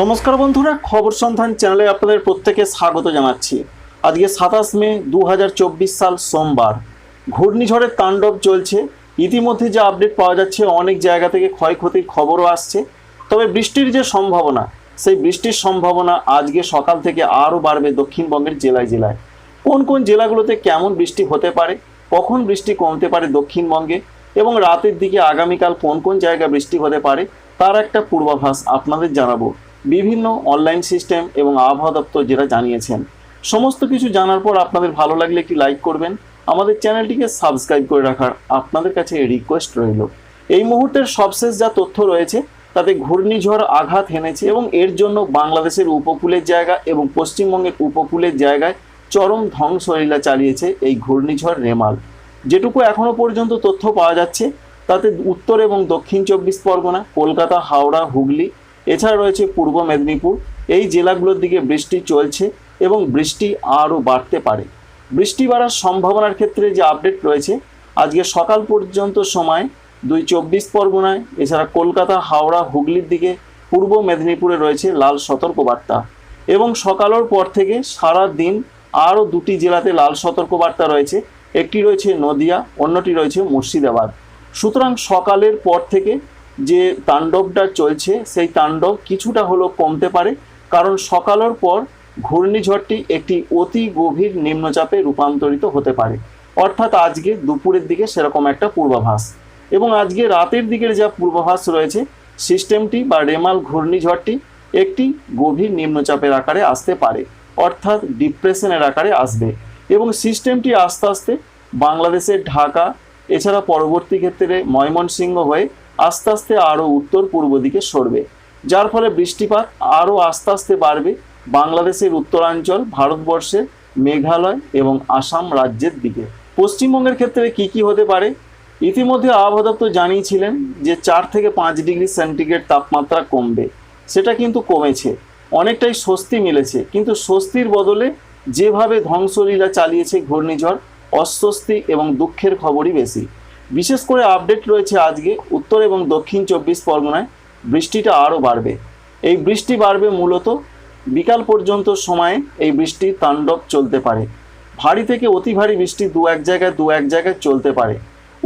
নমস্কার বন্ধুরা, খবর সন্ধান চ্যানেলে আপনাদের প্রত্যেকে স্বাগত জানাচ্ছি। আজকে সাতাশ মে দু হাজার চব্বিশ সাল সোমবার। ঘূর্ণিঝড়ের তাণ্ডব চলছে। ইতিমধ্যে যে আপডেট পাওয়া যাচ্ছে, অনেক জায়গা থেকে ক্ষয়ক্ষতির খবরও আসছে। তবে বৃষ্টির যে সম্ভাবনা, সেই বৃষ্টির সম্ভাবনা আজকে সকাল থেকে আরও বাড়বে দক্ষিণবঙ্গের জেলায় জেলায়। কোন কোন জেলাগুলোতে কেমন বৃষ্টি হতে পারে, কখন বৃষ্টি কমতে পারে দক্ষিণবঙ্গে, এবং রাতের দিকে আগামীকাল কোন কোন জায়গায় বৃষ্টি হতে পারে, তার একটা পূর্বাভাস আপনাদের জানাব। বিভিন্ন অনলাইন সিস্টেম এবং আবহাওয়া দপ্তর যেটা জানিয়েছেন। সমস্ত কিছু জানার পর আপনাদের ভালো লাগলে একটি লাইক করবেন। আমাদের চ্যানেলটিকে সাবস্ক্রাইব করে রাখার আপনাদের কাছে রিকোয়েস্ট রইল। এই মুহূর্তের সবশেষ যা তথ্য রয়েছে, তাতে ঘূর্ণিঝড় আঘাত হেনেছে এবং এর জন্য বাংলাদেশের উপকূলের জায়গা এবং পশ্চিমবঙ্গের উপকূলের জায়গায় চরম ধ্বংসলীলা চালিয়েছে এই ঘূর্ণিঝড় রেমাল। যেটুকু এখনও পর্যন্ত তথ্য পাওয়া যাচ্ছে, তাতে উত্তর এবং দক্ষিণ চব্বিশ পরগনা, কলকাতা, হাওড়া, হুগলি এছাড়া রয়েছে পূর্ব মেদিনীপুর। এই জেলাগুলোর দিকে বৃষ্টি চলছে এবং বৃষ্টি আরও বাড়তে পারে। বৃষ্টি বাড়ার সম্ভাবনার ক্ষেত্রে যে আপডেট রয়েছে, আজকে সকাল পর্যন্ত সময় দুই চব্বিশ পরগনায়, এছাড়া কলকাতা, হাওড়া, হুগলির দিকে পূর্ব মেদিনীপুরে রয়েছে লাল সতর্কবার্তা। এবং সকালের পর থেকে সারা দিন আরও দুটি জেলাতে লাল সতর্কবার্তা রয়েছে। একটি রয়েছে নদিয়া, অন্যটি রয়েছে মুর্শিদাবাদ। সুতরাং সকালের পর থেকে যে তাণ্ডবটা চলছে, সেই তাণ্ডব কিছুটা হলেও কমতে পারে। কারণ সকালের পর ঘূর্ণিঝড়টি একটি অতি গভীর নিম্নচাপে রূপান্তরিত হতে পারে। অর্থাৎ আজকে দুপুরের দিকে সেরকম একটা পূর্বাভাস। এবং আজকে রাতের দিকের যা পূর্বাভাস রয়েছে, সিস্টেমটি বা রেমাল ঘূর্ণিঝড়টি একটি গভীর নিম্নচাপের আকারে আসতে পারে, অর্থাৎ ডিপ্রেশনের আকারে আসবে। এবং সিস্টেমটি আস্তে আস্তে বাংলাদেশের ঢাকা, এছাড়া পরবর্তী ক্ষেত্রে ময়মনসিংহ হয়ে আস্তে আস্তে আরও উত্তর পূর্ব দিকে সরবে। যার ফলে বৃষ্টিপাত আরও আস্তে আস্তে বাড়বে। বাংলাদেশের উত্তরাঞ্চল ভারতবর্ষের মেঘালয় এবং আসাম রাজ্যের দিকে। পশ্চিমবঙ্গের ক্ষেত্রে কি কি হতে পারে? ইতিমধ্যে আবহাওয়া দপ্তর জানিয়েছিলেন যে চার থেকে পাঁচ ডিগ্রি সেন্টিগ্রেড তাপমাত্রা কমবে। সেটা কিন্তু কমেছে। অনেকটাই স্বস্তি মিলেছে। কিন্তু স্বস্তির বদলে যেভাবে ধ্বংসলীলা চালিয়েছে ঘূর্ণিঝড়, অস্বস্তি এবং দুঃখের খবরই বেশি। বিশেষ করে আপডেট রয়েছে আজকে উত্তর এবং দক্ষিণ চব্বিশ পরগনায়। বৃষ্টিটা আরও বাড়বে। এই বৃষ্টি বাড়বে মূলত বিকাল পর্যন্ত সময়ে এই বৃষ্টির তাণ্ডব চলতে পারে। ভারী থেকে অতি ভারী বৃষ্টি দু এক জায়গায় দু এক জায়গায় চলতে পারে।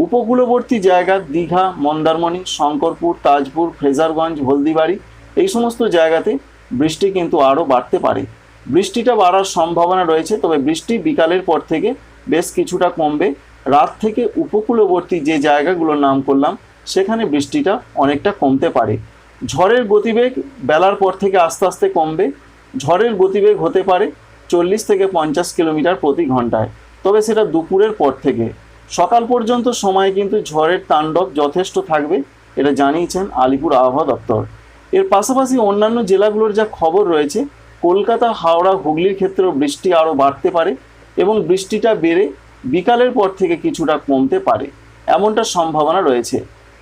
উপকূলবর্তী জায়গা দীঘা, মন্দারমণি, শঙ্করপুর, তাজপুর, ফ্রেজারগঞ্জ, হলদিবাড়ি এই সমস্ত জায়গাতে বৃষ্টি কিন্তু আরও বাড়তে পারে। বৃষ্টিটা বাড়ার সম্ভাবনা রয়েছে, তবে বৃষ্টি বিকালের পর থেকে বেশ কিছুটা কমবে। রাত থেকে উপকূলবর্তী যে জায়গাগুলোর নাম করলাম, সেখানে বৃষ্টিটা অনেকটা কমতে পারে। ঝড়ের গতিবেগ বেলার পর থেকে আস্তে আস্তে কমবে। ঝড়ের গতিবেগ হতে পারে চল্লিশ থেকে পঞ্চাশ কিলোমিটার প্রতি ঘন্টায়। তবে সেটা দুপুরের পর থেকে। সকাল পর্যন্ত সময় কিন্তু ঝড়ের তাণ্ডব যথেষ্ট থাকবে, এটা জানিয়েছেন আলিপুর আবহাওয়া দপ্তর। এর পাশাপাশি অন্যান্য জেলাগুলোর যা খবর রয়েছে, কলকাতা, হাওড়া, হুগলির ক্ষেত্রেও বৃষ্টি আরও বাড়তে পারে এবং বৃষ্টিটা বেড়ে বিকালের পর থেকে কিছুটা কমতে পারে, এমনটা সম্ভাবনা রয়েছে।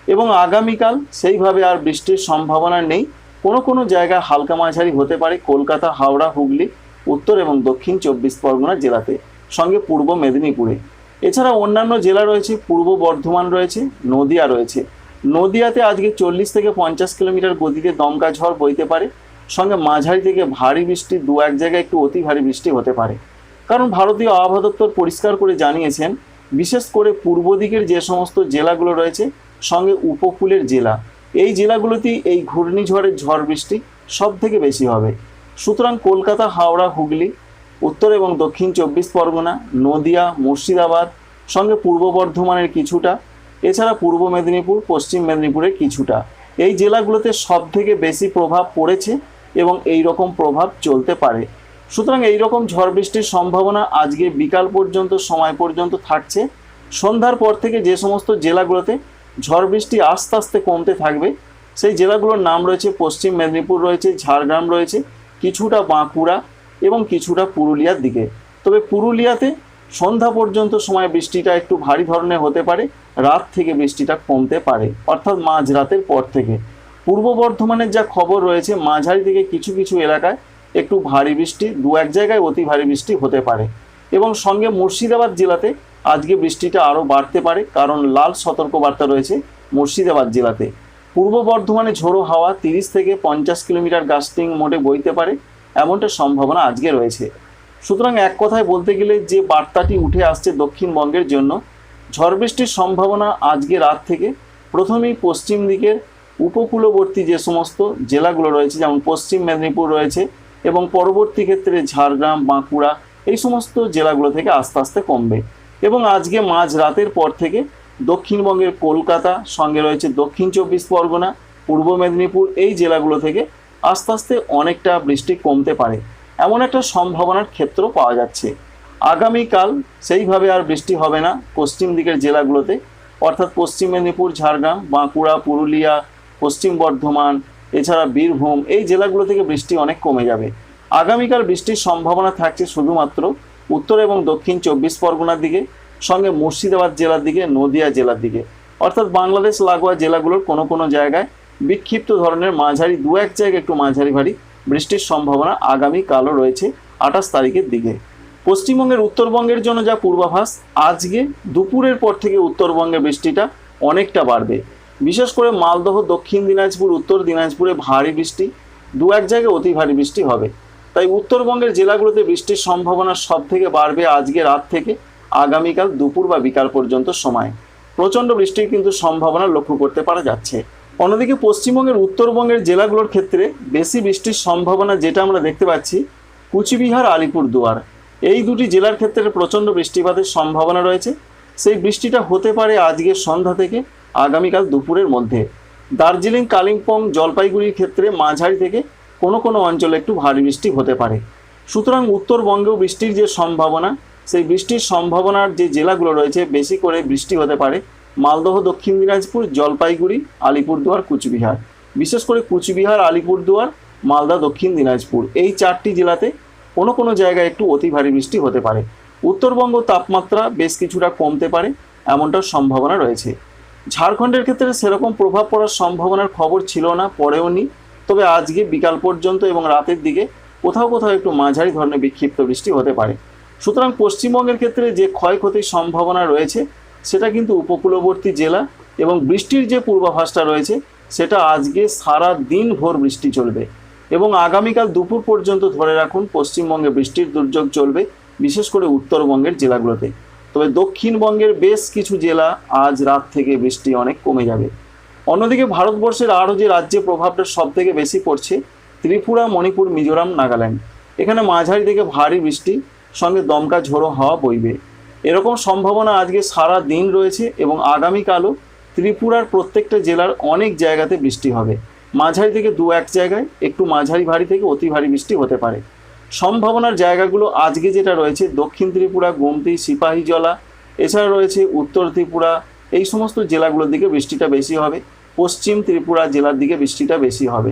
এবং আগামীকাল সেইভাবে আর বৃষ্টির সম্ভাবনা নেই। কোনো কোনো জায়গায় হালকা মাঝারি হতে পারে, কলকাতা, হাওড়া, হুগলি, উত্তর এবং দক্ষিণ চব্বিশ পরগনা জেলাতে, সঙ্গে পূর্ব মেদিনীপুরে। এছাড়া অন্যান্য জেলা রয়েছে, পূর্ব বর্ধমান রয়েছে, নদিয়া রয়েছে। নদিয়াতে আজকে চল্লিশ থেকে পঞ্চাশ কিলোমিটার গতিতে দমকা ঝড় বইতে পারে। সঙ্গে মাঝারি থেকে ভারী বৃষ্টি দু এক জায়গায় একটু অতি ভারী বৃষ্টি হতে পারে। কারণ ভারতীয় আবহাওয়া দপ্তর পরিষ্কার করে জানিয়েছেন, বিশেষ করে পূর্ব দিকের যে সমস্ত জেলাগুলো রয়েছে, সঙ্গে উপকূলের জেলা। এই জেলাগুলোতেই এই ঘূর্ণিঝড়ের ঝড় বৃষ্টি সব থেকে বেশি হবে। সুতরাং কলকাতা, হাওড়া, হুগলি, উত্তর এবং দক্ষিণ চব্বিশ পরগনা, নদিয়া, মুর্শিদাবাদ, সঙ্গে পূর্ব বর্ধমানের কিছুটা, এছাড়া পূর্ব মেদিনীপুর, পশ্চিম মেদিনীপুরের কিছুটা। এই জেলাগুলোতে সব থেকে বেশি প্রভাব পড়েছে এবং এই রকম প্রভাব চলতে পারে। সুতরাং এইরকম ঝড় বৃষ্টির সম্ভাবনা আজকে বিকাল পর্যন্ত, সময় পর্যন্ত থাকছে। সন্ধ্যার পর থেকে যে সমস্ত জেলাগুলোতে ঝড় বৃষ্টি আস্তে আস্তে কমতে থাকবে, সেই জেলাগুলোর নাম রয়েছে পশ্চিম মেদিনীপুর রয়েছে, ঝাড়গ্রাম রয়েছে, কিছুটা বাঁকুড়া এবং কিছুটা পুরুলিয়ার দিকে। তবে পুরুলিয়াতে সন্ধ্যা পর্যন্ত সময় বৃষ্টিটা একটু ভারী ধরনের হতে পারে, রাত থেকে বৃষ্টিটা কমতে পারে, অর্থাৎ মাঝরাতের পর থেকে। পূর্ব বর্ধমানের যা খবর রয়েছে, মাঝারি থেকে কিছু কিছু এলাকায় একটু ভারী বৃষ্টি, দু এক জায়গায় অতি ভারী বৃষ্টি হতে পারে। এবং সঙ্গে মুর্শিদাবাদ জেলাতে আজকে বৃষ্টিটা আরও বাড়তে পারে, কারণ লাল সতর্কবার্তা রয়েছে মুর্শিদাবাদ জেলাতে। পূর্ব বর্ধমানে ঝোড়ো হাওয়া তিরিশ থেকে পঞ্চাশ কিলোমিটার গাস্টিং মোটে বইতে পারে, এমনটা সম্ভাবনা আজকে রয়েছে। সুতরাং এক কথায় বলতে গেলে যে বার্তাটি উঠে আসছে দক্ষিণবঙ্গের জন্য, ঝড় বৃষ্টির সম্ভাবনা আজকে রাত থেকে, প্রথমেই পশ্চিম দিকের উপকূলবর্তী যে সমস্ত জেলাগুলো রয়েছে, যেমন পশ্চিম মেদিনীপুর রয়েছে এবং পরবর্তী ক্ষেত্রে ঝাড়গ্রাম, বাঁকুড়া এই সমস্ত জেলাগুলো থেকে আস্তে আস্তে কমবে। এবং আজকে মাঝ রাতের পর থেকে দক্ষিণবঙ্গের কলকাতা, সঙ্গে রয়েছে দক্ষিণ চব্বিশ পরগনা, পূর্ব মেদিনীপুর এই জেলাগুলো থেকে আস্তে আস্তে অনেকটা বৃষ্টি কমতে পারে। এমন একটা সম্ভাবনার ক্ষেত্র পাওয়া যাচ্ছে। আগামীকাল সেইভাবে আর বৃষ্টি হবে না পশ্চিম দিকের জেলাগুলোতে। অর্থাৎ পশ্চিম মেদিনীপুর, ঝাড়গ্রাম, বাঁকুড়া, পুরুলিয়া, পশ্চিম বর্ধমান এছাড়া বীরভূম, এই জেলাগুলো থেকে বৃষ্টি অনেক কমে যাবে। আগামীকাল বৃষ্টির সম্ভাবনা থাকছে শুধুমাত্র উত্তর এবং দক্ষিণ চব্বিশ পরগনার দিকে, সঙ্গে মুর্শিদাবাদ জেলার দিকে, নদিয়া জেলার দিকে। অর্থাৎ বাংলাদেশ লাগোয়া জেলাগুলোর কোনো কোনো জায়গায় বিক্ষিপ্ত ধরনের মাঝারি, দু এক জায়গায় একটু মাঝারি ভারী বৃষ্টির সম্ভাবনা আগামীকালও রয়েছে আঠাশ তারিখের দিকে। পশ্চিমবঙ্গের উত্তরবঙ্গের জন্য যা পূর্বাভাস, আজকে দুপুরের পর থেকে উত্তরবঙ্গে বৃষ্টিটা অনেকটা বাড়বে। বিশেষ করে মালদহ, দক্ষিণ দিনাজপুর, উত্তর দিনাজপুরে ভারী বৃষ্টি। দু এক জায়গায় অতি ভারী বৃষ্টি হবে। তাই উত্তরবঙ্গের জেলাগুলোতে বৃষ্টির সম্ভাবনা সব থেকে বাড়বে আজকে রাত থেকে, আগামীকাল দুপুর বা বিকাল পর্যন্ত সময়। প্রচণ্ড বৃষ্টির কিন্তু সম্ভাবনা লক্ষ্য করতে পারা যাচ্ছে। অন্যদিকে পশ্চিমবঙ্গের উত্তরবঙ্গের জেলাগুলোর ক্ষেত্রে বেশি বৃষ্টির সম্ভাবনা যেটা আমরা দেখতে পাচ্ছি, কুচবিহার, আলিপুরদুয়ার। এই দুটি জেলার ক্ষেত্রে প্রচণ্ড বৃষ্টিপাতের সম্ভাবনা রয়েছে। সেই বৃষ্টিটা হতে পারে আজকের সন্ধ্যা থেকে আগামীকাল দুপুরের মধ্যে। দার্জিলিং, কালিম্পং, জলপাইগুড়ির ক্ষেত্রে মাঝারি থেকে কোনো কোনো অঞ্চলে একটু ভারী বৃষ্টি হতে পারে। সুতরাং উত্তরবঙ্গেও বৃষ্টির যে সম্ভাবনা, সেই বৃষ্টির সম্ভাবনার যে জেলাগুলো রয়েছে, বেশি করে বৃষ্টি হতে পারে। মালদহ, দক্ষিণ দিনাজপুর, জলপাইগুড়ি, আলিপুরদুয়ার, কুচবিহার। বিশেষ করে কুচবিহার, আলিপুরদুয়ার, মালদা, দক্ষিণ দিনাজপুর। এই চারটি জেলাতে কোনো কোনো জায়গায় একটু অতি ভারী বৃষ্টি হতে পারে। উত্তরবঙ্গ তাপমাত্রা বেশ কিছুটা কমতে পারে এমনটার সম্ভাবনা রয়েছে। ঝাড়খণ্ডের ক্ষেত্রে সেরকম প্রভাব পড়ার সম্ভাবনার খবর ছিল না পরেও নি। তবে আজকে বিকাল পর্যন্ত এবং রাতের দিকে কোথাও কোথাও একটু মাঝারি ধরনের বিক্ষিপ্ত বৃষ্টি হতে পারে। সুতরাং পশ্চিমবঙ্গের ক্ষেত্রে যে ক্ষয়ক্ষতির সম্ভাবনা রয়েছে, সেটা কিন্তু উপকূলবর্তী জেলা এবং বৃষ্টির যে পূর্বাভাসটা রয়েছে, সেটা আজকে সারা দিন ভোর বৃষ্টি চলবে এবং আগামীকাল দুপুর পর্যন্ত ধরে রাখুন পশ্চিমবঙ্গে বৃষ্টির দুর্যোগ চলবে, বিশেষ করে উত্তরবঙ্গের জেলাগুলোতে। তবে দক্ষিণবঙ্গের বেশ কিছু জেলা আজ রাত থেকে বৃষ্টি অনেক কমে যাবে। অন্যদিকে ভারতবর্ষের আরও যে রাজ্যে প্রভাবটা সব থেকে বেশি পড়ছে, ত্রিপুরা, মণিপুর, মিজোরাম, নাগাল্যান্ড। এখানে মাঝারি থেকে ভারী বৃষ্টি, সঙ্গে দমকা ঝোড়ো হাওয়া বইবে। এরকম সম্ভাবনা আজকে সারা দিন রয়েছে এবং আগামীকালও ত্রিপুরার প্রত্যেকটা জেলার অনেক জায়গাতে বৃষ্টি হবে। মাঝারি থেকে দু এক জায়গায়, একটু মাঝারি ভারী থেকে অতি ভারী বৃষ্টি হতে পারে। সম্ভাবনার জায়গাগুলো আজকে যেটা রয়েছে, দক্ষিণ ত্রিপুরা, গোমতি সিপাহীজলা এছাড়া রয়েছে উত্তর ত্রিপুরা, এই সমস্ত জেলাগুলোর দিকে বৃষ্টিটা বেশি হবে। পশ্চিম ত্রিপুরা জেলার দিকে বৃষ্টিটা বেশি হবে।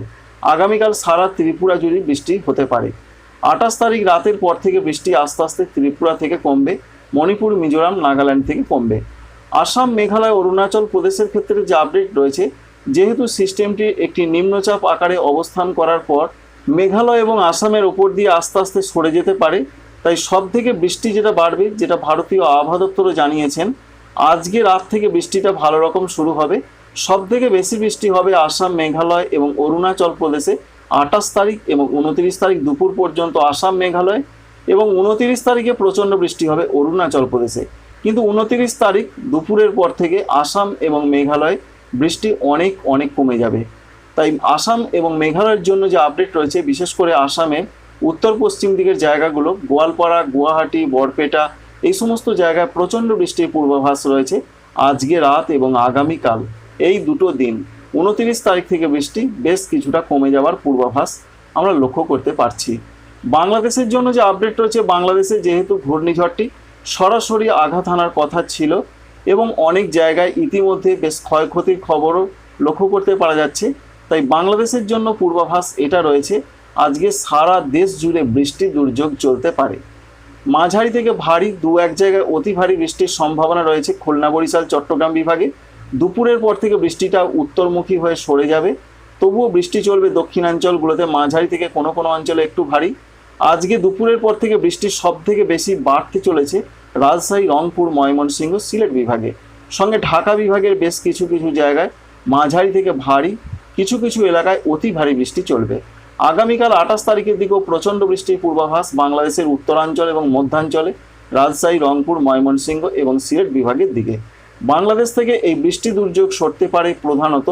আগামীকাল সারা ত্রিপুরা জুড়ে বৃষ্টি হতে পারে। আঠাশ তারিখ রাতের পর থেকে বৃষ্টি আস্তে আস্তে ত্রিপুরা থেকে কমবে, মণিপুর, মিজোরাম, নাগাল্যান্ড থেকে কমবে। আসাম, মেঘালয়, অরুণাচল প্রদেশের ক্ষেত্রে যে আপডেট রয়েছে, যেহেতু সিস্টেমটি একটি নিম্নচাপ আকারে অবস্থান করার পর মেঘালয় এবং আসামের ওপর দিয়ে আস্তে আস্তে সরে যেতে পারে। তাই সব থেকে বৃষ্টি যেটা বাড়বে, যেটা ভারতীয় আবহাওয়া দপ্তরও জানিয়েছেন, আজকে রাত থেকে বৃষ্টিটা ভালো রকম শুরু হবে। সব থেকে বেশি বৃষ্টি হবে আসাম, মেঘালয় এবং অরুণাচল প্রদেশে। আঠাশ তারিখ এবং উনত্রিশ তারিখ দুপুর পর্যন্ত আসাম, মেঘালয় এবং উনত্রিশ তারিখে প্রচণ্ড বৃষ্টি হবে অরুণাচল প্রদেশে। কিন্তু উনত্রিশ তারিখ দুপুরের পর থেকে আসাম এবং মেঘালয় বৃষ্টি অনেক অনেক কমে যাবে। তাই আসাম এবং মেঘালয়ের জন্য যে আপডেট রয়েছে, বিশেষ করে আসামের উত্তর পশ্চিম দিকের জায়গাগুলো, গোয়ালপাড়া, গুয়াহাটি, বরপেটা, এই সমস্ত জায়গায় প্রচণ্ড বৃষ্টির পূর্বাভাস রয়েছে আজকে রাত এবং আগামীকাল। এই দুটো দিন, উনত্রিশ তারিখ থেকে বৃষ্টি বেশ কিছুটা কমে যাওয়ার পূর্বাভাস আমরা লক্ষ্য করতে পারছি। বাংলাদেশের জন্য যে আপডেট রয়েছে, বাংলাদেশে যেহেতু ঘূর্ণিঝড়টি সরাসরি আঘাত হানার কথা ছিল এবং অনেক জায়গায় ইতিমধ্যে বেশ ক্ষয়ক্ষতির খবরও লক্ষ্য করতে পারা যাচ্ছে তাই বাংলাদেশের জন্য পূর্বাভাস এটা রয়েছে, আজকে সারা দেশ জুড়ে বৃষ্টি দুর্যোগ চলতে পারে। মাঝারি থেকে ভারী, দু এক জায়গায় অতি ভারী বৃষ্টির সম্ভাবনা রয়েছে খুলনা, বরিশাল, চট্টগ্রাম বিভাগে। দুপুরের পর থেকে বৃষ্টিটা উত্তরমুখী হয়ে সরে যাবে। তবুও বৃষ্টি চলবে দক্ষিণাঞ্চলগুলোতে, মাঝারি থেকে কোনো কোনো অঞ্চলে একটু ভারী। আজকে দুপুরের পর থেকে বৃষ্টি সব থেকে বেশি বাড়তে চলেছে রাজশাহী, রংপুর, ময়মনসিংহ, সিলেট বিভাগে। সঙ্গে ঢাকা বিভাগের বেশ কিছু কিছু জায়গায় মাঝারি থেকে ভারী কিছু কিছু এলাকায় অতি ভারী বৃষ্টি চলবে। আগামীকাল আঠাশ তারিখের দিকেও প্রচণ্ড বৃষ্টির পূর্বাভাস বাংলাদেশের উত্তরাঞ্চল এবং মধ্যাঞ্চলে, রাজশাহী, রংপুর, ময়মনসিংহ এবং সিলেট বিভাগের দিকে। বাংলাদেশ থেকে এই বৃষ্টি দুর্যোগ সরতে পারে প্রধানত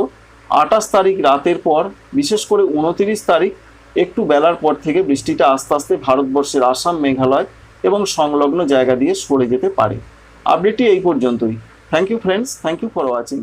আঠাশ তারিখ রাতের পর, বিশেষ করে উনতিরিশ তারিখ একটু বেলার পর থেকে বৃষ্টিটা আস্তে আস্তে ভারতবর্ষের আসাম, মেঘালয় এবং সংলগ্ন জায়গা দিয়ে সরে যেতে পারে। আপডেটটি এই পর্যন্তই। Thank you friends thank you for watching